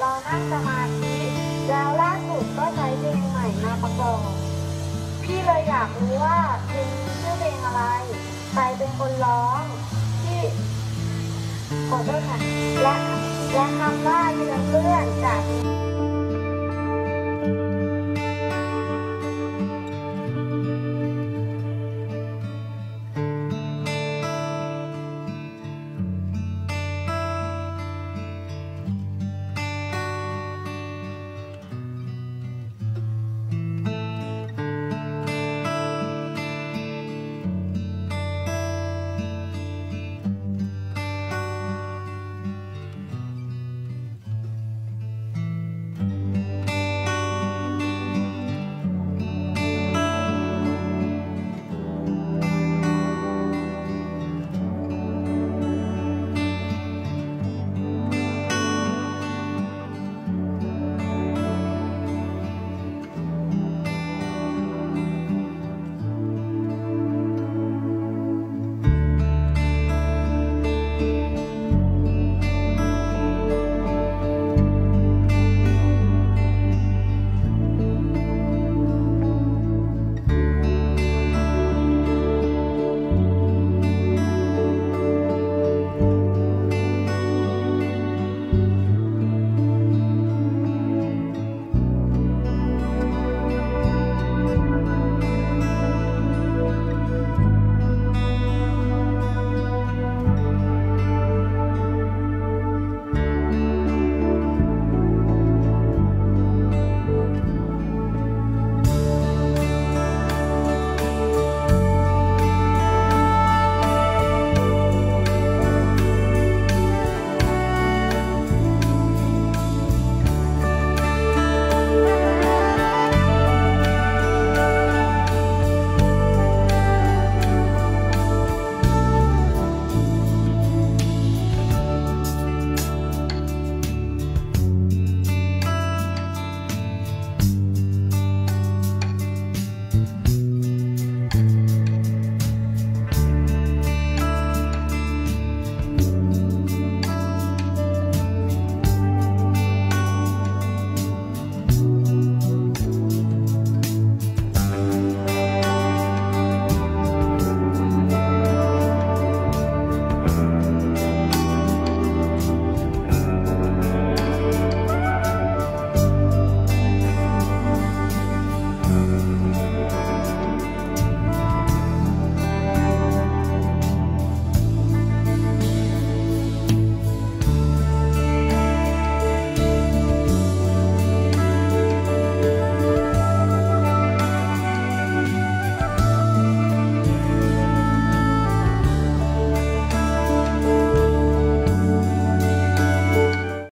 เรานั่งสมาธิแล้วล่าสุดก็ใช้เพลงใหม่มาประกอบพี่เลยอยากรู้ว่าเพลงชื่อเพลงอะไร ใครเป็นคนร้องที่ขอโทษค่ะและและคำว่าเนเพื่อนจาก